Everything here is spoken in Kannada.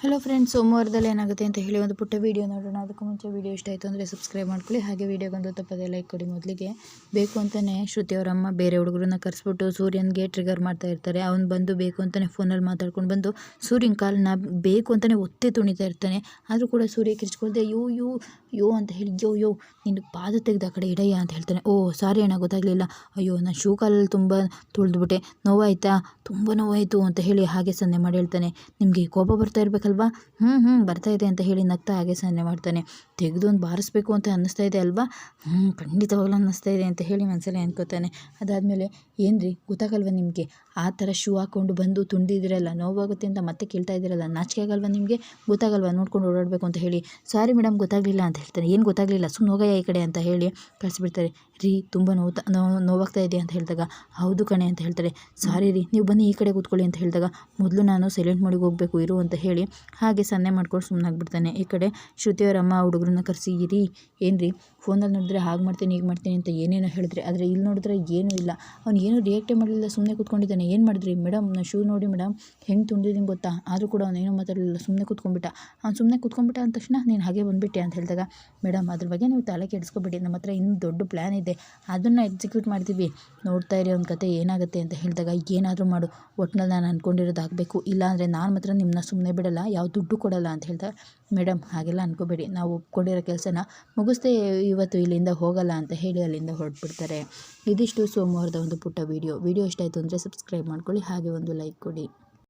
ಹಲೋ ಫ್ರೆಂಡ್ಸ್ ಸೋಮವಾರದಲ್ಲಿ ಏನಾಗುತ್ತೆ ಅಂತ ಹೇಳಿ ಒಂದು ಪುಟ್ಟ ವೀಡಿಯೋ ನೋಡೋಣ. ಅದಕ್ಕೂ ಮುಂಚೆ ವೀಡಿಯೋ ಇಷ್ಟ ಆಯಿತು ಅಂದರೆ ಸಬ್ಸ್ಕ್ರೈಬ್ ಮಾಡ್ಕೊಳ್ಳಿ. ಹಾಗೆ ವೀಡಿಯೋಗೊಂದು ತಪ್ಪದೆ ಲೈಕ್ ಕೊಡಿ ಮೊದಲಿಗೆ. ಬೇಕು ಅಂತಲೇ ಶ್ರುತಿ ಅವರ ಅಮ್ಮ ಬೇರೆ ಹುಡುಗರನ್ನ ಕರೆಸ್ಬಿಟ್ಟು ಸೂರ್ಯನಿಗೆ ಟ್ರಿಗರ್ ಮಾಡ್ತಾ ಇರ್ತಾರೆ. ಅವ್ನು ಬಂದು ಬೇಕು ಅಂತಲೇ ಫೋನಲ್ಲಿ ಮಾತಾಡ್ಕೊಂಡು ಬಂದು ಸೂರ್ಯನ ಕಾಲನ್ನ ಬೇಕು ಅಂತಲೇ ಒತ್ತೆ ತುಣಿತಾ ಇರ್ತಾನೆ. ಆದರೂ ಕೂಡ ಸೂರ್ಯ ಕಿರ್ಚ್ಕೊಳ್ದೆ ಯೂ ಯೋ ಯೋ ಅಂತ ಹೇಳಿ ಯೋ ಯೋ ನಿನ್ನ ಪಾದ ತೆಗೆದು ಆ ಕಡೆ ಇಡಯ್ಯ ಅಂತ ಹೇಳ್ತಾನೆ. ಓ, ಸಾರಿ ಅಣ್ಣ, ಗೊತ್ತಾಗಲಿಲ್ಲ. ಅಯ್ಯೋ ನಾನು ಶೂ ಕಾಲಲ್ಲಿ ತುಂಬ ತುಳಿದ್ಬಿಟ್ಟೆ. ನೋವಾಯ್ತಾ? ತುಂಬ ನೋವಾಯಿತು ಅಂತ ಹೇಳಿ ಹಾಗೆ ಸನ್ನೆ ಮಾಡಿ ಹೇಳ್ತಾನೆ. ನಿಮಗೆ ಕೋಪ ಬರ್ತಾ ಇರಬೇಕಲ್ವಾ? ಹ್ಞೂ ಹ್ಞೂ ಬರ್ತಾ ಇದೆ ಅಂತ ಹೇಳಿ ನಗ್ತಾ ಹಾಗೆ ಸನ್ನೆ ಮಾಡ್ತಾನೆ. ತೆಗೆದು ಒಂದು ಬಾರಿಸ್ಬೇಕು ಅಂತ ಅನ್ನಿಸ್ತಾ ಇದೆ ಅಲ್ವಾ? ಹ್ಞೂ ಖಂಡಿತವಾಗ್ಲೂ ಅನ್ನಿಸ್ತಾ ಇದೆ ಅಂತ ಹೇಳಿ ಮನಸ್ಸಲ್ಲಿ ಅನ್ಕೋತಾನೆ. ಅದಾದಮೇಲೆ ಏನು ರೀ ಗೊತ್ತಾಗಲ್ವ ನಿಮಗೆ? ಆ ಥರ ಶೂ ಹಾಕ್ಕೊಂಡು ಬಂದು ತುಂಡಿದಿರಲ್ಲ ನೋವಾಗುತ್ತೆ ಅಂತ ಮತ್ತೆ ಕೇಳ್ತಾ ಇದ್ದೀರಲ್ಲ, ನಾಚಿಕೆ ಆಗಲ್ವಾ ನಿಮಗೆ? ಗೊತ್ತಾಗಲ್ವಾ? ನೋಡ್ಕೊಂಡು ಓಡಾಡಬೇಕು ಅಂತ ಹೇಳಿ. ಸಾರಿ ಮೇಡಮ್, ಗೊತ್ತಾಗಲಿಲ್ಲ ಅಂತ ಹೇಳ್ತಾನೆ. ಏನು ಗೊತ್ತಾಗಲಿಲ್ಲ. ಸುಮ್ಮನೆ ಹೋಗಯ್ಯ ಈ ಕಡೆ ಅಂತ ಹೇಳಿ ಕಳಿಸ್ಬಿಡ್ತಾರೆ. ರೀ, ತುಂಬ ನೋವು ನೋವು ನೋವಾಗ್ತಾ ಇದೆ ಅಂತ ಹೇಳಿದಾಗ, ಹೌದು ಕಣೆ ಅಂತ ಹೇಳ್ತಾರೆ. ಸಾರಿ ರೀ, ನೀವು ಬನ್ನಿ ಈ ಕಡೆ ಕೂತ್ಕೊಳ್ಳಿ ಅಂತ ಹೇಳಿದಾಗ, ಮೊದಲು ನಾನು ಸೈಲೆಂಟ್ ಮಾಡಿಗೆ ಹೋಗಬೇಕು, ಇರು ಅಂತ ಹೇಳಿ ಹಾಗೆ ಸನ್ನೆ ಮಾಡ್ಕೊಂಡು ಸುಮ್ಮನಾಗ್ಬಿಡ್ತಾನೆ ಈ ಕಡೆ ಶ್ರುತಿಯವರ ಅಮ್ಮ ಹುಡುಗರನ್ನ ಕರೆಸಿ ರೀ ಏನು ರೀ ಫೋನಲ್ಲಿ ನೋಡಿದ್ರೆ ಹಾಗೆ ಮಾಡ್ತೀನಿ, ಹೀಗೆ ಮಾಡ್ತೀನಿ ಅಂತ ಏನೇನೋ ಹೇಳಿದ್ರೆ, ಆದರೆ ಇಲ್ಲಿ ನೋಡಿದ್ರೆ ಏನೂ ಇಲ್ಲ. ಅವ್ನು ಏನೂ ರಿಯಾಕ್ಟೇ ಮಾಡಲಿಲ್ಲ ಸುಮ್ಮನೆ ಕೂತ್ಕೊಂಡಿದ್ದಾನೆ. ಏನು ಮಾಡಿದ್ರಿ? ಮೇಡಮ್ ನಾನು ಶೂ ನೋಡಿ ಮೇಡಮ್ ಹೆಂಗೆ ತುಂಬಿದ್ದೀನಿ ಗೊತ್ತಾ? ಆದರೂ ಕೂಡ ಅವ್ನು ಏನೂ ಮಾತಾಡಲಿಲ್ಲ ಸುಮ್ಮನೆ ಕೂತ್ಕೊಂಡ್ಬಿಟ್ಟ. ಅವ್ನು ಸುಮ್ಮನೆ ಕೂತ್ಕೊಂಡ್ಬಿಟ್ಟ ಅಂದ ತಕ್ಷಣ ನೀನು ಹಾಗೆ ಬಂದುಬಿಟ್ಟೆ ಅಂತ ಹೇಳಿದಾಗ ಮೇಡಮ್, ಅದ್ರ ಬಗ್ಗೆ ನೀವು ತಲೆ ಕೆಡಿಸ್ಕೊಬೇಡಿ. ನಮ್ಮ ಹತ್ರ ಇನ್ನೂ ದೊಡ್ಡ ಪ್ಲ್ಯಾನ್ ಇದೆ. ಅದನ್ನು ಎಕ್ಸಿಕ್ಯೂಟ್ ಮಾಡ್ತೀವಿ. ನೋಡ್ತಾ ಇರಿ ಒಂದು ಕತೆ ಏನಾಗುತ್ತೆ ಅಂತ ಹೇಳಿದಾಗ ಏನಾದರೂ ಮಾಡು. ಒಟ್ನಲ್ಲಿ ನಾನು ಅಂದ್ಕೊಂಡಿರೋದು ಆಗಬೇಕು. ಇಲ್ಲಾಂದರೆ ನಾನು ಮಾತ್ರ ನಿಮ್ಮನ್ನ ಸುಮ್ಮನೆ ಬಿಡಲ್ಲ, ಯಾವ ದುಡ್ಡು ಕೊಡಲ್ಲ ಅಂತ ಹೇಳ್ತಾ ಮೇಡಮ್, ಹಾಗೆಲ್ಲ ಅನ್ಕೋಬೇಡಿ. ನಾವು ಒಪ್ಕೊಂಡಿರೋ ಕೆಲಸನ ಮುಗಿಸ್ತೇ ಇವತ್ತು ಇಲ್ಲಿಂದ ಹೋಗಲ್ಲ ಅಂತ ಹೇಳಿ ಅಲ್ಲಿಂದ ಹೊರಟ್ಬಿಡ್ತಾರೆ. ಇದಿಷ್ಟು ಸೋಮವಾರದ ಒಂದು ಪುಟ್ಟ ವೀಡಿಯೋ ವೀಡಿಯೋ ಇಷ್ಟ ಆಯಿತು ಅಂದರೆ ಸಬ್ಸ್ಕ್ರೈಬ್ ಮಾಡ್ಕೊಳ್ಳಿ. ಹಾಗೆ ಒಂದು ಲೈಕ್ ಕೊಡಿ.